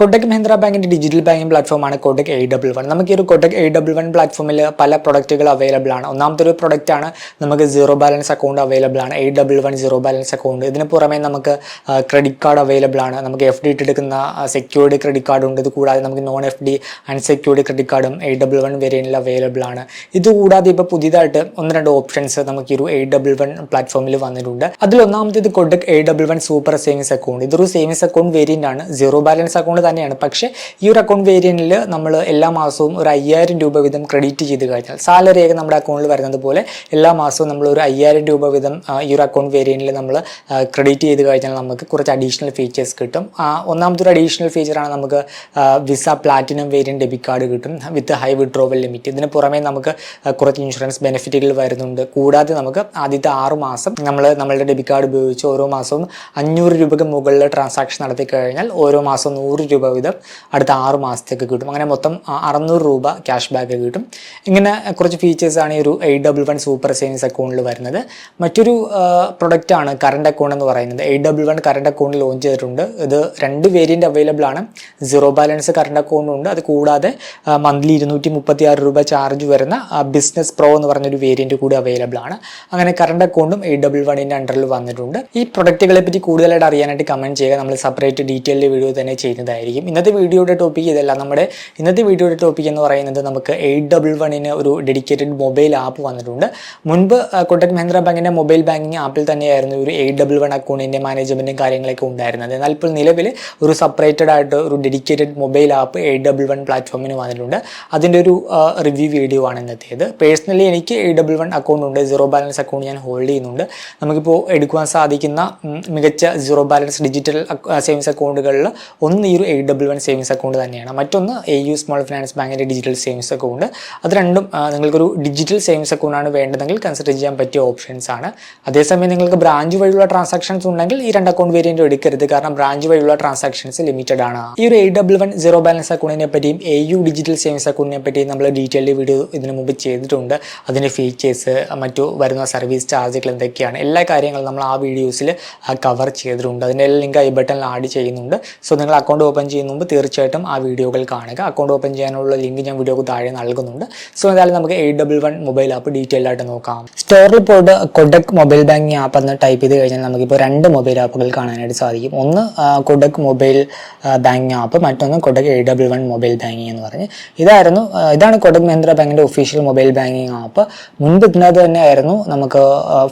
കൊട്ടക് മഹീന്ദ്ര ബാങ്കിന്റെ digital banking പ്ലാറ്റ്ഫോമാണ് Kotak A double one നമുക്ക് ഈ ഒരു കൊട്ടക് എ ഡബിൾ വൺ പ്ലാറ്റ്ഫോമിൽ പല പ്രൊഡക്റ്റുകൾ അവൈലബിൾ ആണ്. ഒന്നാമത്തെ ഒരു പ്രൊഡക്റ്റ് ആണ് നമുക്ക് സീറോ ബാലൻസ് അക്കൗണ്ട് അവൈലബിൾ ആണ്. A double one zero balance account ഇതിന് പുറമെ നമുക്ക് ക്രെഡിറ്റ് കാർഡ് അവൈലബിൾ ആണ്. നമുക്ക് എഫ് ഡി ഇട്ടെടുക്കുന്ന സെക്യൂർഡ് ക്രെഡിറ്റ് കാർഡ് ഉണ്ട്. ഇത് കൂടാതെ നമുക്ക് non F D unsecured credit കാർഡും എ ഡബിൾ വൺ വേരിയന്റിൽ അവൈലബിൾ ആണ്. ഇത് കൂടാതെ ഇപ്പോൾ പുതിയതായിട്ട് ഒന്ന് രണ്ട് ഓപ്ഷൻസ് നമുക്ക് ഈ ഒരു എ ഡബിൾ വൺ പ്ലാറ്റ്ഫോമിൽ വന്നിട്ടുണ്ട്. അതിൽ ഒന്നാമത്തേത് Kotak A double one super savings account ഇതൊരു സേവിങ്സ് അക്കൗണ്ട് വേരിയന്റ് ആണ്. സീറോ ബാലൻസ് അക്കൗണ്ട് തന്നെയാണ്. പക്ഷേ ഈ ഒരു അക്കൗണ്ട് വേരിയന്റിൽ നമ്മൾ എല്ലാ മാസവും ഒരു അയ്യായിരം രൂപ വീതം ക്രെഡിറ്റ് ചെയ്ത് കഴിഞ്ഞാൽ സാലറി ഒക്കെ നമ്മുടെ അക്കൗണ്ടിൽ വരുന്നത് പോലെ എല്ലാ മാസവും നമ്മൾ ഒരു അയ്യായിരം രൂപ വീതം ഈ ഒരു അക്കൗണ്ട് വേരിയന്റിൽ നമ്മൾ ക്രെഡിറ്റ് ചെയ്ത് കഴിഞ്ഞാൽ നമുക്ക് കുറച്ച് അഡീഷണൽ ഫീച്ചേഴ്സ് കിട്ടും. ഒന്നാമത്തെ ഒരു അഡീഷണൽ ഫീച്ചറാണ് നമുക്ക് Visa platinum variant debit card കിട്ടും. വിത്ത് ഹൈ വിഡ്രോവൽ ലിമിറ്റ് ഇതിന് പുറമെ നമുക്ക് കുറച്ച് ഇൻഷുറൻസ് ബെനിഫിറ്റുകൾ വരുന്നുണ്ട്. കൂടാതെ നമുക്ക് ആദ്യത്തെ ആറ് മാസം നമ്മൾ നമ്മളുടെ ഡെബിറ്റ് കാർഡ് ഉപയോഗിച്ച് ഓരോ മാസവും അഞ്ഞൂറ് രൂപയ്ക്ക് മുകളിൽ ട്രാൻസാക്ഷൻ നടത്തി കഴിഞ്ഞാൽ ഓരോ മാസം നൂറ് രൂപ വീതം അടുത്ത ആറ് മാസത്തേക്ക് കിട്ടും. അങ്ങനെ മൊത്തം അറുന്നൂറ് രൂപ ക്യാഷ് ബാക്ക് കിട്ടും. ഇങ്ങനെ കുറച്ച് ഫീച്ചേഴ്സാണ് ഈ ഒരു eight double one super savings അക്കൗണ്ടിൽ വരുന്നത്. മറ്റൊരു പ്രൊഡക്റ്റാണ് കറണ്ട് അക്കൗണ്ട് എന്ന് പറയുന്നത്. Eight double one current account launch ചെയ്തിട്ടുണ്ട്. ഇത് രണ്ട് വേരിയന്റ് അവൈലബിൾ ആണ്. സീറോ ബാലൻസ് കറണ്ട് അക്കൗണ്ടും ഉണ്ട്. അത് കൂടാതെ മന്ത്ലി ഇരുന്നൂറ്റി മുപ്പത്തി ആറ് രൂപ ചാർജ് വരുന്ന ബിസിനസ് പ്രോ എന്ന് പറഞ്ഞൊരു വേരിയന്റ് കൂടി അവൈലബിൾ ആണ്. അങ്ങനെ കറണ്ട് അക്കൗണ്ടും എയ്റ്റ് ഡബിൾ വണ്ണിന്റെ അണ്ടറിൽ വന്നിട്ടുണ്ട്. ഈ പ്രൊഡക്റ്റുകളെ പറ്റി കൂടുതലായിട്ട് അറിയാനായിട്ട് കമന്റ് ചെയ്യുക. നമ്മൾ സെപ്പറേറ്റ് ഡീറ്റെയിൽഡ് വീഡിയോ തന്നെ ചെയ്യുന്നതായിരിക്കും. ഇന്നത്തെ വീഡിയോയുടെ ടോപ്പിക് ഇതല്ല. നമ്മുടെ ഇന്നത്തെ വീഡിയോയുടെ ടോപ്പിക് എന്ന് പറയുന്നത് നമുക്ക് എയ്റ്റ് ഡബിൾ വണ്ണിന് ഒരു ഡെഡിക്കേറ്റഡ് മൊബൈൽ ആപ്പ് വന്നിട്ടുണ്ട്. മുൻപ് കൊട്ടക് മഹീന്ദ്ര ബാങ്കിന്റെ മൊബൈൽ ബാങ്കിങ് ആപ്പിൽ തന്നെയായിരുന്നു ഒരു എയ്റ്റ് ഡബിൾ വൺ അക്കൗണ്ടിന്റെ മാനേജ്മെന്റും കാര്യങ്ങളൊക്കെ ഉണ്ടായിരുന്നത്. എന്നാൽ ഇപ്പോൾ നിലവിൽ ഒരു സെപ്പറേറ്റഡ് ആയിട്ട് ഒരു dedicated mobile app eight double one പ്ലാറ്റ്ഫോമിന് വന്നിട്ടുണ്ട്. അതിന്റെ ഒരു റിവ്യൂ വീഡിയോ ആണ് ഇന്നത്തേത്. പേഴ്സണലി എനിക്ക് എയ്റ്റ് ഡബിൾ വൺ അക്കൗണ്ട് ഉണ്ട്. സീറോ ബാലൻസ് അക്കൗണ്ട് ഞാൻ ഹോൾഡ് ചെയ്യുന്നുണ്ട്. നമുക്കിപ്പോൾ എടുക്കുവാൻ സാധിക്കുന്ന മികച്ച സീറോ ബാലൻസ് ഡിജിറ്റൽ സേവിങ്സ് അക്കൗണ്ടുകളിൽ ഒന്ന് ഈ ഒരു eight double one savings account തന്നെയാണ്. മറ്റൊന്ന് എ യു സ്മോൾ ഫിനാൻസ് ബാങ്കിന്റെ ഡിജിറ്റൽ സേവിങ്സ് അക്കൗണ്ട് അത് രണ്ടും നിങ്ങൾക്കൊരു ഡിജിറ്റൽ സേവിങ്സ് അക്കൗണ്ടാണ് വേണ്ടതെങ്കിൽ കൺസിഡർ ചെയ്യാൻ പറ്റിയ ഓപ്ഷൻസ് ആണ്. അതേസമയം നിങ്ങൾക്ക് ബ്രാഞ്ച് വഴിയുള്ള ട്രാൻസാക്ഷൻസ് ഉണ്ടെങ്കിൽ ഈ രണ്ട് അക്കൗണ്ട് വേരിയന്റ് എടുക്കരുത്. കാരണം ബ്രാഞ്ച് വഴിയുള്ള ട്രാൻസാക്ഷൻസ് ലിമിറ്റഡ് ആണ്. ഈ ഒരു eight double one zero balance അക്കൗണ്ടിനെ പറ്റിയും എ യു ഡിജിറ്റൽ സേവിങ്സ് അക്കൗണ്ടിനെ പറ്റിയും നമ്മൾ ഡീറ്റെയിൽഡ് വീഡിയോ ഇതിനു മുമ്പ് ചെയ്തിട്ടുണ്ട്. അതിന്റെ ഫീച്ചേഴ്സ് മറ്റു വരുന്ന സർവീസ് ചാർജുകൾ എന്തൊക്കെയാണ്. എല്ലാ കാര്യങ്ങളും നമ്മൾ ആ വീഡിയോസിൽ കവർ ചെയ്തിട്ടുണ്ട്. അതിന്റെ ലിങ്ക് ഐ ബട്ടണിൽ ആഡ് ചെയ്യുന്നുണ്ട്. സോ നിങ്ങൾ അക്കൗണ്ട് ഓപ്പൺ ചെയ്യുന്ന മുമ്പ് തീർച്ചയായിട്ടും ആ വീഡിയോകൾ കാണുക. അക്കൗണ്ട് ഓപ്പൺ ചെയ്യാനുള്ള ലിങ്ക് ഞാൻ വീഡിയോക്ക് താഴെ നൽകുന്നുണ്ട്. സോ എന്തായാലും നമുക്ക് eight double one mobile app detail ആയിട്ട് നോക്കാം. സ്റ്റോറിൽ പോയിട്ട് കൊഡക് മൊബൈൽ ബാങ്കിങ് ആപ്പ് എന്ന് ടൈപ്പ് ചെയ്ത് കഴിഞ്ഞാൽ നമുക്കിപ്പോൾ രണ്ട് മൊബൈൽ ആപ്പുകൾ കാണാനായിട്ട് സാധിക്കും. ഒന്ന് കൊഡക് മൊബൈൽ ബാങ്കിങ് ആപ്പ് മറ്റൊന്ന് Kotak eight double one mobile banking എന്ന് പറഞ്ഞ്. ഇതായിരുന്നു ഇതാണ് കൊഡക് മഹീന്ദ്ര ബാങ്കിന്റെ ഒഫീഷ്യൽ മൊബൈൽ ബാങ്കിങ് ആപ്പ് മുൻപ് ഇതിനകത്ത് തന്നെയായിരുന്നു നമുക്ക്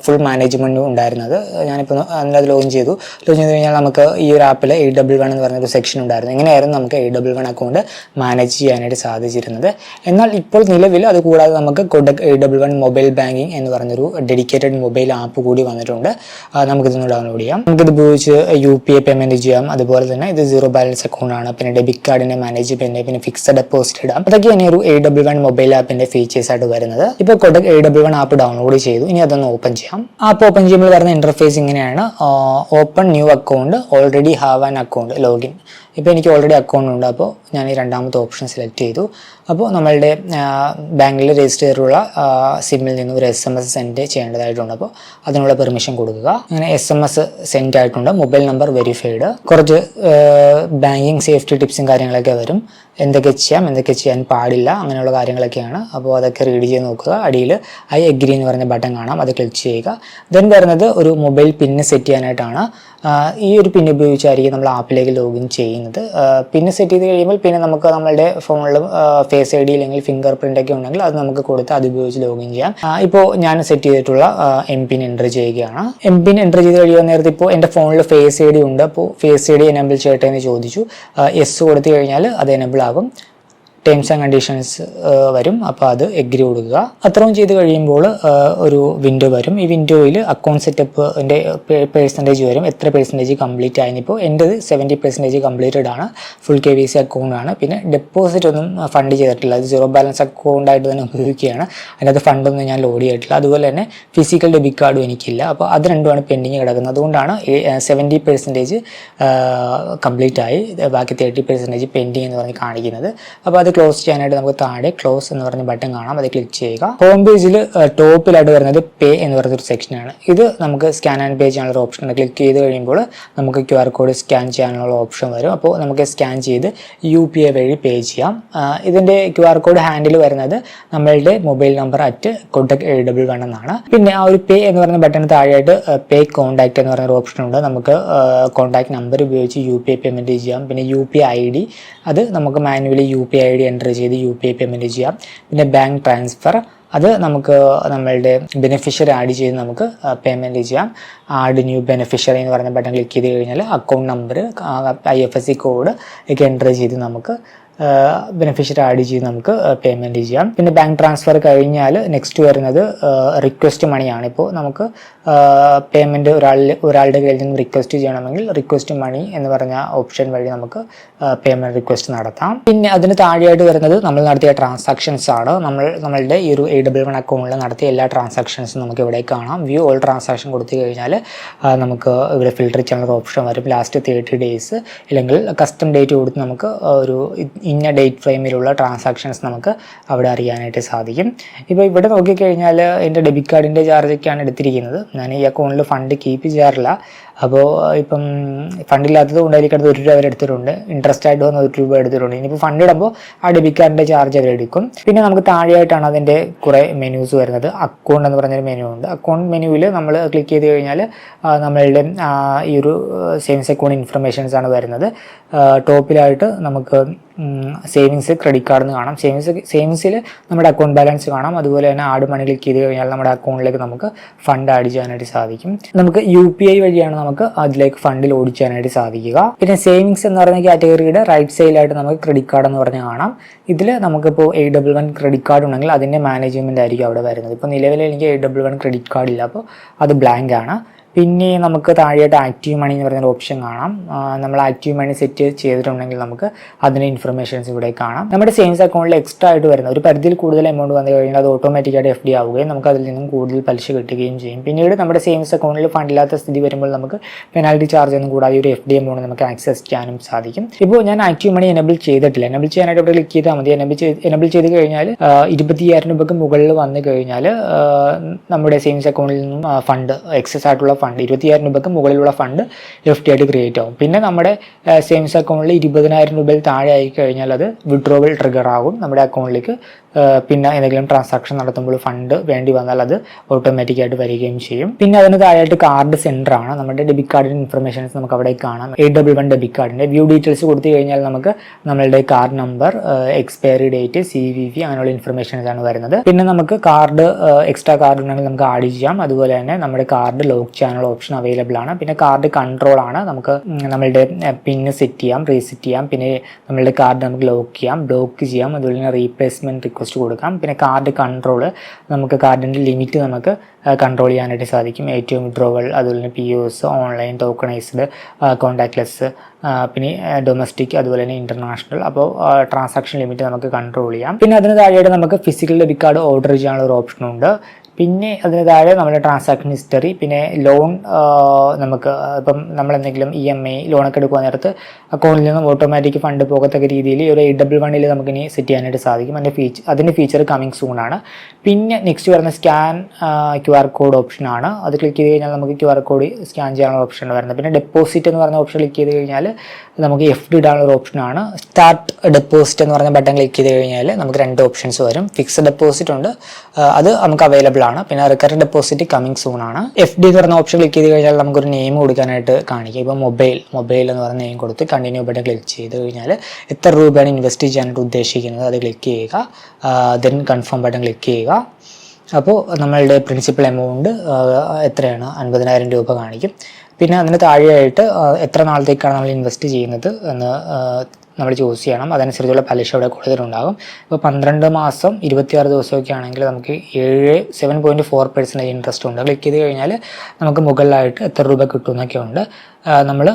ഫുൾ മാനേജ്മെന്റും ഉണ്ടായിരുന്നത്. ഞാനിപ്പോൾ അതിനകത്ത് ലോഞ്ച് ചെയ്തു. ലോഞ്ച് ചെയ്ത് കഴിഞ്ഞാൽ നമുക്ക് ഈ ഒരു ആപ്പിൽ എയ്റ്റ് ഡബിൾ വൺ എന്ന് പറഞ്ഞൊരു സെക്ഷൻ ഉണ്ടായിരുന്നു. ഇങ്ങനെയായിരുന്നു നമുക്ക് A double one account manage ചെയ്യാനായിട്ട് സാധിച്ചിരുന്നത്? എന്നാൽ ഇപ്പോൾ നിലവിൽ അത് കൂടാതെ നമുക്ക് Kotak A double one mobile banking എന്ന് പറഞ്ഞൊരു ഡെഡിക്കേറ്റഡ് മൊബൈൽ ആപ്പ് കൂടി വന്നിട്ടുണ്ട്. നമുക്കിതൊന്ന് ഡൗൺലോഡ് ചെയ്യാം. നമുക്കിത് ഉപയോഗിച്ച് യു പി ഐ പേയ്മെന്റ് ചെയ്യാം. അതുപോലെ തന്നെ ഇത് സീറോ ബാലൻസ് അക്കൗണ്ട് ആണ്. പിന്നെ ഡെബിറ്റ് കാർഡിന്റെ മാനേജ്മെന്റ് പിന്നെ ഫിക്സഡ് ഡെപ്പോസിറ്റ് ഇടാം. അതൊക്കെയാണ് ഒരു എ ഡബിൾ വൺ മൊബൈൽ ആപ്പിന്റെ ഫീച്ചേഴ്സ് ആയിട്ട് വരുന്നത്. ഇപ്പോൾ Kotak A double one app download ചെയ്തു. ഇനി അതൊന്ന് ഓപ്പൺ ചെയ്യാം. ആപ്പ് ഓപ്പൺ ചെയ്യുമ്പോൾ വരുന്ന ഇന്റർഫേസ് ഇങ്ങനെയാണ്. Open new account already have an account login ഇപ്പോൾ എനിക്ക് ഓൾറെഡി അക്കൗണ്ട് ഉണ്ട്. അപ്പോൾ ഞാൻ ഈ രണ്ടാമത്തെ ഓപ്ഷൻ സെലക്ട് ചെയ്തു. അപ്പോൾ നമ്മളുടെ ബാങ്കിൽ രജിസ്റ്റർ ചെയ്തിട്ടുള്ള സിമ്മിൽ നിന്ന് ഒരു എസ് എം എസ് സെൻഡ് ചെയ്യേണ്ടതായിട്ടുണ്ട്. അപ്പോൾ അതിനുള്ള പെർമിഷൻ കൊടുക്കുക. അങ്ങനെ എസ് എം എസ് സെൻഡ് ആയിട്ടുണ്ട്. മൊബൈൽ നമ്പർ വെരിഫൈഡ് കുറച്ച് ബാങ്കിങ് സേഫ്റ്റി ടിപ്സും കാര്യങ്ങളൊക്കെ വരും. എന്തൊക്കെ ചെയ്യാം എന്തൊക്കെ ചെയ്യാൻ പാടില്ല അങ്ങനെയുള്ള കാര്യങ്ങളൊക്കെയാണ്. അപ്പോൾ അതൊക്കെ റീഡ് ചെയ്ത് നോക്കുക. അടിയിൽ ഐ എഗ്രി എന്ന് പറഞ്ഞ ബട്ടൺ കാണാം. അത് ക്ലിക്ക് ചെയ്യുക. ദെൻ വരുന്നത് ഒരു മൊബൈൽ പിന്ന് സെറ്റ് ചെയ്യാനായിട്ടാണ്. ഈ ഒരു പിൻ ഉപയോഗിച്ചായിരിക്കും നമ്മൾ ആപ്പിലേക്ക് ലോഗിൻ ചെയ്യുന്നത്. പിന്നെ സെറ്റ് ചെയ്ത് കഴിയുമ്പോൾ പിന്നെ നമുക്ക് നമ്മളുടെ ഫോണിൽ ഫേസ് ഐ ഡി അല്ലെങ്കിൽ ഫിംഗർ പ്രിന്റ് ഒക്കെ ഉണ്ടെങ്കിൽ അത് നമുക്ക് കൊടുത്ത് അത് ഉപയോഗിച്ച് ലോഗിൻ ചെയ്യാം. ഇപ്പോൾ ഞാൻ സെറ്റ് ചെയ്തിട്ടുള്ള എം പിൻ എന്റർ ചെയ്യുകയാണ്. എം പിൻ എന്റർ ചെയ്ത് കഴിയുന്ന നേരത്തെ ഇപ്പോൾ എന്റെ ഫോണിൽ ഫേസ് ഐ ഡി ഉണ്ട്. അപ്പോൾ ഫേസ് ഐ ഡി എനേബിൾ ചെയ്യട്ടെ എന്ന് ചോദിച്ചു. എസ് കൊടുത്തു കഴിഞ്ഞാൽ അത് എനേബിൾ ആകും ടേംസ് ആൻഡ് കണ്ടീഷൻസ് വരും. അപ്പോൾ അത് എഗ്രി കൊടുക്കുക. അത്രയും ചെയ്ത് കഴിയുമ്പോൾ ഒരു വിൻഡോ വരും. ഈ വിൻഡോയിൽ അക്കൗണ്ട് സെറ്റപ്പിന്റെ പേഴ്സന്റേജ് വരും. എത്ര പേഴ്സന്റേജ് കംപ്ലീറ്റ് ആയിരുന്നിപ്പോൾ എന്റെത് സെവന്റി പെർസെന്റേജ് കംപ്ലീറ്റഡ് ആണ്. ഫുൾ കെ വി സി അക്കൗണ്ടാണ് പിന്നെ ഡെപ്പോസിറ്റ് ഒന്നും ഫണ്ട് ചെയ്തിട്ടില്ല. അത് സീറോ ബാലൻസ് അക്കൗണ്ടായിട്ട് തന്നെ ഉപയോഗിക്കുകയാണ്. അതിനകത്ത് ഫണ്ടൊന്നും ഞാൻ ലോഡ് ചെയ്തിട്ടില്ല. അതുപോലെ തന്നെ ഫിസിക്കൽ ഡെബിറ്റ് കാർഡും എനിക്കില്ല. അപ്പോൾ അത് രണ്ടുമാണ് പെൻഡിങ് കിടക്കുന്നത്. അതുകൊണ്ടാണ് സെവന്റി പെർസെന്റേജ് കംപ്ലീറ്റ് ആയി. ബാക്കി തേർട്ടി പെർസെന്റേജ് പെൻഡിങ് എന്ന് പറഞ്ഞ് കാണിക്കുന്നത്. അപ്പോൾ അത് ക്ലോസ് ചെയ്യാനായിട്ട് നമുക്ക് താഴെ ക്ലോസ് എന്ന് പറഞ്ഞ ബട്ടൺ കാണാം. അത് ക്ലിക്ക് ചെയ്യുക. ഹോം പേജിൽ ടോപ്പിലായിട്ട് വരുന്നത് പേ എന്ന് പറയുന്ന ഒരു സെക്ഷനാണ് ഇത് നമുക്ക് സ്കാൻ ആൻഡ് പേ ചെയ്യാനുള്ള ഓപ്ഷൻ ഉണ്ട്. ക്ലിക്ക് ചെയ്ത് കഴിയുമ്പോൾ നമുക്ക് ക്യു ആർ കോഡ് സ്കാൻ ചെയ്യാനുള്ള ഓപ്ഷൻ വരും. അപ്പോൾ നമുക്ക് സ്കാൻ ചെയ്ത് യു പി ഐ വഴി പേ ചെയ്യാം. ഇതിന്റെ ക്യു ആർ കോഡ് ഹാൻഡിൽ വരുന്നത് നമ്മളുടെ mobile number at Kotak A double one എന്നാണ്. പിന്നെ ആ ഒരു പേ എന്ന് പറയുന്ന ബട്ടൺ താഴെയായിട്ട് പേ കോൺടാക്ട് എന്ന് പറയുന്ന ഒരു ഓപ്ഷൻ ഉണ്ട്. നമുക്ക് കോൺടാക്ട് നമ്പർ ഉപയോഗിച്ച് യു പി ഐ പേയ്മെന്റ് ചെയ്യാം. പിന്നെ യു പി ഐ ഡി അത് നമുക്ക് manually U P I D enter ചെയ്ത് യു പി ഐ പേയ്മെന്റ് ചെയ്യാം. പിന്നെ ബാങ്ക് ട്രാൻസ്ഫർ അത് നമുക്ക് നമ്മളുടെ ബെനിഫിഷ്യറി ആഡ് ചെയ്ത് നമുക്ക് പേയ്മെന്റ് ചെയ്യാം. ആഡ് ന്യൂ ബെനിഫിഷ്യറി എന്ന് പറയുന്ന ബട്ടൺ ക്ലിക്ക് ചെയ്ത് കഴിഞ്ഞാൽ account number I F S C code ഒക്കെ എന്റർ ചെയ്ത് നമുക്ക് ബെനിഫിഷ്യറി ആഡ് ചെയ്ത് നമുക്ക് പേയ്മെന്റ് ചെയ്യാം. പിന്നെ ബാങ്ക് ട്രാൻസ്ഫർ കഴിഞ്ഞാൽ നെക്സ്റ്റ് വരുന്നത് റിക്വസ്റ്റ് മണിയാണ് ഇപ്പോൾ നമുക്ക് പേയ്മെന്റ് ഒരാളിൽ ഒരാളുടെ കയ്യിൽ നിന്ന് റിക്വസ്റ്റ് ചെയ്യണമെങ്കിൽ റിക്വസ്റ്റ് മണി എന്ന് പറഞ്ഞ ഓപ്ഷൻ വഴി നമുക്ക് പേയ്മെന്റ് റിക്വസ്റ്റ് നടത്താം. പിന്നെ അതിന് താഴെയായിട്ട് വരുന്നത് നമ്മൾ നടത്തിയ ട്രാൻസാക്ഷൻസ് ആണ്. നമ്മൾ നമ്മളുടെ ഈ ഒരു എ ഡബ്ല്യു വൺ അക്കൗണ്ടിൽ നടത്തിയ എല്ലാ ട്രാൻസാക്ഷൻസും നമുക്ക് ഇവിടെ കാണാം. വ്യൂ ഓൾ ട്രാൻസാക്ഷൻ കൊടുത്തു കഴിഞ്ഞാൽ നമുക്ക് ഇവിടെ ഫിൽട്ടർ ചെയ്യാനുള്ള ഓപ്ഷൻ വരും. ലാസ്റ്റ് തേർട്ടി ഡേയ്സ് അല്ലെങ്കിൽ കസ്റ്റം ഡേറ്റ് കൊടുത്ത് നമുക്ക് ഒരു ഇന്ന ഡേറ്റ് ഫ്രെയിമിലുള്ള ട്രാൻസാക്ഷൻസ് നമുക്ക് അവിടെ അറിയാനായിട്ട് സാധിക്കും. ഇപ്പോൾ ഇവിടെ നോക്കിക്കഴിഞ്ഞാൽ എന്റെ ഡെബിറ്റ് കാർഡിന്റെ ചാർജൊക്കെയാണ് എടുത്തിരിക്കുന്നത്. ഞാൻ ഈ അക്കൗണ്ടിൽ ഫണ്ട് കീപ്പ് ചെയ്യാറില്ല. അപ്പോൾ ഇപ്പം ഫണ്ടില്ലാത്തത് കൊണ്ട് അതിലേക്കടുത്ത് ഒരു രൂപ അവർ എടുത്തിട്ടുണ്ട് ഇൻട്രസ്റ്റ് ആയിട്ട് വന്ന് ഒരു രൂപ എടുത്തിട്ടുണ്ട്. ഇനിയിപ്പോൾ ഫണ്ട് ഇടുമ്പോൾ ആ ഡെബിറ്റ് കാർഡിന്റെ ചാർജ് അവർ എടുക്കും. പിന്നെ നമുക്ക് താഴെയായിട്ടാണ് അതിന്റെ കുറേ മെനൂസ് വരുന്നത്. അക്കൗണ്ട് എന്ന് പറഞ്ഞൊരു മെനു ഉണ്ട്. അക്കൗണ്ട് മെനുവിൽ നമ്മൾ ക്ലിക്ക് ചെയ്ത് കഴിഞ്ഞാൽ നമ്മളുടെ ഈ ഒരു സേവിങ്സ് അക്കൗണ്ട് ഇൻഫർമേഷൻസ് ആണ് വരുന്നത്. ടോപ്പിലായിട്ട് നമുക്ക് സേവിങ്സ് ക്രെഡിറ്റ് കാർഡ് എന്ന് കാണാം. സേവിങ്സ് സേവിങ്സിൽ നമ്മുടെ അക്കൗണ്ട് ബാലൻസ് കാണാം. അതുപോലെ തന്നെ ആഡ് മണി ക്ലിക്ക് ചെയ്ത് കഴിഞ്ഞാൽ നമ്മുടെ അക്കൗണ്ടിലേക്ക് നമുക്ക് ഫണ്ട് ആഡ് ചെയ്യാനായിട്ട് സാധിക്കും. നമുക്ക് യു പി ഐ വഴിയാണ് നമുക്ക് അതിലേക്ക് ഫണ്ടിൽ ഓടിച്ചാനായിട്ട് സാധിക്കുക. പിന്നെ സേവിങ്സ് എന്ന് പറയുന്ന കാറ്റഗറിയുടെ റൈറ്റ് സൈഡിലായിട്ട് നമുക്ക് ക്രെഡിറ്റ് കാർഡ് എന്ന് പറഞ്ഞ് കാണാം. ഇതിൽ നമുക്കിപ്പോൾ A double one credit card ഉണ്ടെങ്കിൽ അതിന്റെ മാനേജ്മെന്റ് ആയിരിക്കും അവിടെ വരുന്നത്. ഇപ്പോൾ നിലവിൽ എനിക്ക് A double one credit card ഇല്ല. അപ്പോൾ അത് ബ്ലാങ്ക് ആണ്. പിന്നെ നമുക്ക് താഴെയായിട്ട് ആക്റ്റീവ് മണി എന്ന് പറയുന്ന ഓപ്ഷൻ കാണാം. നമ്മൾ ആക്റ്റീവ് മണി സെറ്റ് ചെയ്തിട്ടുണ്ടെങ്കിൽ നമുക്ക് അതിന്റെ ഇൻഫർമേഷൻസ് ഇവിടെ കാണാം. നമ്മുടെ സേവിങ്സ് അക്കൗണ്ടിൽ എക്സ്ട്രാ ആയിട്ട് വരുന്ന ഒരു പരിധിയിൽ കൂടുതൽ എമൗണ്ട് വന്നു കഴിഞ്ഞാൽ അത് ഓട്ടോമാറ്റിക്കായിട്ട് എഫ് ഡി ആവുകയും നമുക്ക് അതിൽ നിന്നും കൂടുതൽ പലിശ കിട്ടുകയും ചെയ്യും. പിന്നീട് നമ്മുടെ സേവിങ്സ് അക്കൗണ്ടിൽ ഫണ്ടില്ലാത്ത സ്ഥിതി വരുമ്പോൾ നമുക്ക് പെനാൽറ്റി ചാർജ് ഒന്നും കൂടാതെ ഒരു എഫ് ഡി എമൗണ്ട് നമുക്ക് ആക്സസ് ചെയ്യാനും സാധിക്കും. ഇപ്പോൾ ഞാൻ ആക്റ്റീവ് മണി എനബിൾ ചെയ്തിട്ടില്ല. എനബിൾ ചെയ്യാനായിട്ട് ഇവിടെ ക്ലിക്ക് ചെയ്താൽ മതി. എനബിൾ ചെയ്ത് എനബിൾ ചെയ്ത് കഴിഞ്ഞാൽ ഇരുപത്തിയായിരം രൂപയ്ക്ക് മുകളിൽ വന്നു കഴിഞ്ഞാൽ നമ്മുടെ സേവിങ്സ് അക്കൗണ്ടിൽ നിന്നും ഫണ്ട് എക്സസ് ആയിട്ടുള്ള ഫണ്ട് ഇരുപത്തിയായിരം രൂപയ്ക്ക് മുകളിലുള്ള ഫണ്ട് ഡി ആയിട്ട് ക്രിയേറ്റ് ആവും. പിന്നെ നമ്മുടെ സേവിങ്സ് അക്കൗണ്ടിൽ ഇരുപതിനായിരം രൂപയിൽ താഴെ ആയി കഴിഞ്ഞാൽ അത് വിഡ്രോവൽ ട്രിഗർ ആകും. നമ്മുടെ അക്കൗണ്ടിലേക്ക് പിന്നെ എന്തെങ്കിലും ട്രാൻസാക്ഷൻ നടത്തുമ്പോൾ ഫണ്ട് വേണ്ടി വന്നാൽ അത് ഓട്ടോമാറ്റിക്കായിട്ട് വരികയും ചെയ്യും. പിന്നെ അതിന് താഴെയായിട്ട് കാർഡ് സെന്റർ ആണ്. നമ്മുടെ ഡെബിറ്റ് കാർഡിന്റെ ഇൻഫർമേഷൻസ് നമുക്ക് അവിടെ കാണാം. എയ്റ്റ് ഡബിൾ വൺ ഡെബിറ്റ് കാർഡിന്റെ വ്യൂ ഡീറ്റെയിൽസ് കൊടുത്തു കഴിഞ്ഞാൽ നമുക്ക് നമ്മളുടെ card number expiry date C V V അങ്ങനെയുള്ള ഇൻഫർമേഷൻസ് ആണ് വരുന്നത്. പിന്നെ നമുക്ക് കാർഡ് എക്സ്ട്രാ കാർഡ് ഉണ്ടെങ്കിൽ നമുക്ക് ആഡ് ചെയ്യാം. അതുപോലെ തന്നെ നമ്മുടെ കാർഡ് ലോക്ക് ചെയ്യാനുള്ള ഓപ്ഷൻ അവൈലബിൾ ആണ്. പിന്നെ കാർഡ് കൺട്രോൾ ആണ്. നമുക്ക് നമ്മളുടെ പിന്ന് സെറ്റ് ചെയ്യാം റീസെറ്റ് ചെയ്യാം. പിന്നെ നമ്മളുടെ കാർഡ് നമുക്ക് ലോക്ക് ചെയ്യാം ബ്ലോക്ക് ചെയ്യാം. അതുപോലെ തന്നെ റീപ്ലേസ്മെന്റ് റിക്വസ്റ്റ് കൊടുക്കാം. പിന്നെ കാർഡ് കൺട്രോൾ നമുക്ക് കാർഡിന്റെ ലിമിറ്റ് നമുക്ക് കൺട്രോൾ ചെയ്യാനായിട്ട് സാധിക്കും. എ ടി എം വിഡ്രോവൽ അതുപോലെ തന്നെ P O S online tokenized contactless പിന്നെ ഡൊമസ്റ്റിക് അതുപോലെ തന്നെ ഇന്റർനാഷണൽ അപ്പോൾ ട്രാൻസാക്ഷൻ ലിമിറ്റ് നമുക്ക് കൺട്രോൾ ചെയ്യാം. പിന്നെ അതിന് താഴെയായിട്ട് നമുക്ക് ഫിസിക്കൽ ഡെബിറ്റ് കാർഡ് ഓർഡർ ചെയ്യാനുള്ള ഒരു ഓപ്ഷനുണ്ട് പിന്നെ അതിന് താഴെ നമ്മുടെ ട്രാൻസാക്ഷൻ ഹിസ്റ്ററി പിന്നെ ലോൺ നമുക്ക് ഇപ്പം നമ്മൾ എന്തെങ്കിലും ഇ എം ഐ ലോണൊക്കെ എടുക്കുക നേരത്ത് അക്കൗണ്ടിൽ നിന്നും ഓട്ടോമാറ്റിക് ഫണ്ട് പോകത്തക്ക രീതിയിൽ ഒരു എയ്റ്റ് ഡബിൾ വണ്ണിൽ നമുക്ക് ഇനി സെറ്റ് ചെയ്യാനായിട്ട് സാധിക്കും. അതിന്റെ ഫീച്ചർ അതിന്റെ ഫീച്ചർ കമ്മിങ് സൂൺ ആണ്. പിന്നെ നെക്സ്റ്റ് വരുന്ന സ്കാൻ ക്യു ആർ കോഡ് ഓപ്ഷനാണ് അത് ക്ലിക്ക് ചെയ്ത് കഴിഞ്ഞാൽ നമുക്ക് ക്യു ആർ കോഡ് സ്കാൻ ചെയ്യാനുള്ള ഓപ്ഷൻ വരുന്നത്. പിന്നെ ഡെപ്പോസിറ്റ് എന്ന് പറഞ്ഞ ഓപ്ഷൻ ക്ലിക്ക് ചെയ്ത് കഴിഞ്ഞാൽ നമുക്ക് എഫ് ഡി ഇടാനുള്ള ഓപ്ഷനാണ് സ്റ്റാർട്ട് ഡെപ്പോസിറ്റ് എന്ന് പറഞ്ഞ ബട്ടൺ ക്ലിക്ക് ചെയ്ത് കഴിഞ്ഞാൽ നമുക്ക് രണ്ട് ഓപ്ഷൻസ് വരും. ഫിക്സ്ഡ് ഡെപ്പോസിറ്റ് ഉണ്ട്. അത് നമുക്ക് അവൈലബിൾ ആണ്. പിന്നെ റിക്കറിംഗ് ഡെപ്പോസിറ്റ് കമ്മിങ് സൂൺ ആണ്. എഫ് ഡി എന്ന് പറഞ്ഞ ഓപ്ഷൻ ക്ലിക്ക് ചെയ്ത് കഴിഞ്ഞാൽ നമുക്കൊരു നെയിം കൊടുക്കാനായിട്ട് കാണിക്കും. ഇപ്പോൾ മൊബൈൽ മൊബൈൽ എന്ന് പറഞ്ഞ നെയിം കൊടുത്ത് കണ്ടിന്യൂ ബട്ടൺ ക്ലിക്ക് ചെയ്ത് കഴിഞ്ഞാൽ എത്ര രൂപയാണ് ഇൻവെസ്റ്റ് ചെയ്യാനായിട്ട് ഉദ്ദേശിക്കുന്നത് അത് ക്ലിക്ക് ചെയ്യുക. ദെൻ കൺഫേം ബട്ടൺ ക്ലിക്ക് ചെയ്യുക. അപ്പോൾ നമ്മളുടെ പ്രിൻസിപ്പൽ എമൗണ്ട് എത്രയാണ്? അൻപതിനായിരം രൂപ കാണിക്കും. പിന്നെ അതിന് താഴെയായിട്ട് എത്ര നാളത്തേക്കാണ് നമ്മൾ ഇൻവെസ്റ്റ് ചെയ്യുന്നത് എന്ന് നമ്മൾ ചൂസ് ചെയ്യണം. അതനുസരിച്ചുള്ള പലിശ ഇവിടെ കൂടുതലുണ്ടാകും. ഇപ്പോൾ പന്ത്രണ്ട് മാസം ഇരുപത്തിയാറ് ദിവസമൊക്കെ ആണെങ്കിൽ നമുക്ക് ഏഴ് seven point four percentage interest ഉണ്ട്. ക്ലിക്ക് ചെയ്ത് കഴിഞ്ഞാൽ നമുക്ക് മുകളിലായിട്ട് എത്ര രൂപ കിട്ടുമെന്നൊക്കെ ഉണ്ട്. നമ്മൾ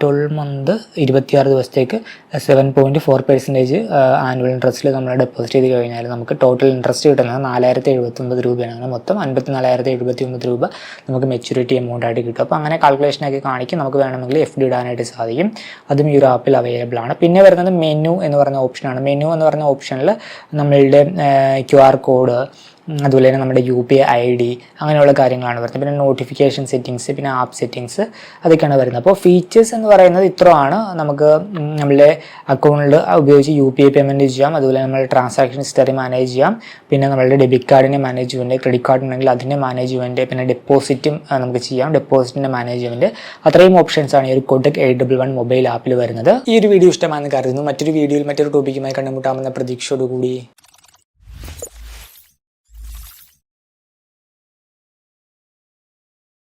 ട്വൽവ് മന്ത് ഇരുപത്തിയാറ് ദിവസത്തേക്ക് seven point four percentage annual ഇൻട്രസ്റ്റിൽ നമ്മൾ ഡെപ്പോസിറ്റ് ചെയ്ത് കഴിഞ്ഞാൽ നമുക്ക് ടോട്ടൽ ഇൻട്രസ്റ്റ് കിട്ടുന്നത് നാലായിരത്തി എഴുപത്തൊമ്പത് രൂപയാണ്. അങ്ങനെ മൊത്തം അൻപത്തി നാലായിരത്തി എഴുപത്തി ഒമ്പത് രൂപ നമുക്ക് മെച്യൂരിറ്റി എമൗണ്ട് ആയിട്ട് കിട്ടും. അപ്പോൾ അങ്ങനെ കാൽക്കുലേഷനൊക്കെ കാണിക്കും. നമുക്ക് വേണമെങ്കിൽ എഫ് ഡി ഇടാനായിട്ട് സാധിക്കും. അതും ഈ ഒരു ആപ്പിൽ അവൈലബിൾ ആണ്. പിന്നെ വരുന്നത് മെനു എന്ന് പറഞ്ഞ ഓപ്ഷനാണ് മെനു എന്ന് പറഞ്ഞ ഓപ്ഷനിൽ നമ്മളുടെ ക്യു ആർ കോഡ് അതുപോലെ തന്നെ നമ്മുടെ യു പി ഐ ഡി അങ്ങനെയുള്ള കാര്യങ്ങളാണ് വരുന്നത്. പിന്നെ നോട്ടിഫിക്കേഷൻ സെറ്റിങ്സ് പിന്നെ ആപ്പ് സെറ്റിങ്സ് അതൊക്കെയാണ് വരുന്നത്. അപ്പോൾ ഫീച്ചേഴ്സ് എന്ന് പറയുന്നത് ഇത്രയാണ്. നമുക്ക് നമ്മളെ അക്കൗണ്ടിൽ ഉപയോഗിച്ച് യു പി ഐ പേയ്മെന്റ് ചെയ്യാം. അതുപോലെ നമ്മൾ ട്രാൻസാക്ഷൻ ഹിസ്റ്ററി മാനേജ് ചെയ്യാം. പിന്നെ നമ്മളുടെ ഡെബിറ്റ് കാർഡിന്റെ മാനേജ്മെന്റ് ക്രെഡിറ്റ് കാർഡ് ഉണ്ടെങ്കിൽ അതിന്റെ മാനേജ്മെന്റ് പിന്നെ ഡെപ്പോസിറ്റും നമുക്ക് ചെയ്യാം. ഡെപ്പോസിറ്റിന്റെ മാനേജ്മെന്റ് അത്രയും ഓപ്ഷൻസാണ് ഈ ഒരു Kotak eight double one mobile ആപ്പിൽ വരുന്നത്. ഈ ഒരു വീഡിയോ ഇഷ്ടമാണെന്ന് കരുതുന്നു. മറ്റൊരു വീഡിയോയിൽ മറ്റൊരു ടോപ്പിക്കുമായി കണ്ടുമുട്ടാമെന്ന പ്രതീക്ഷയോടുകൂടി.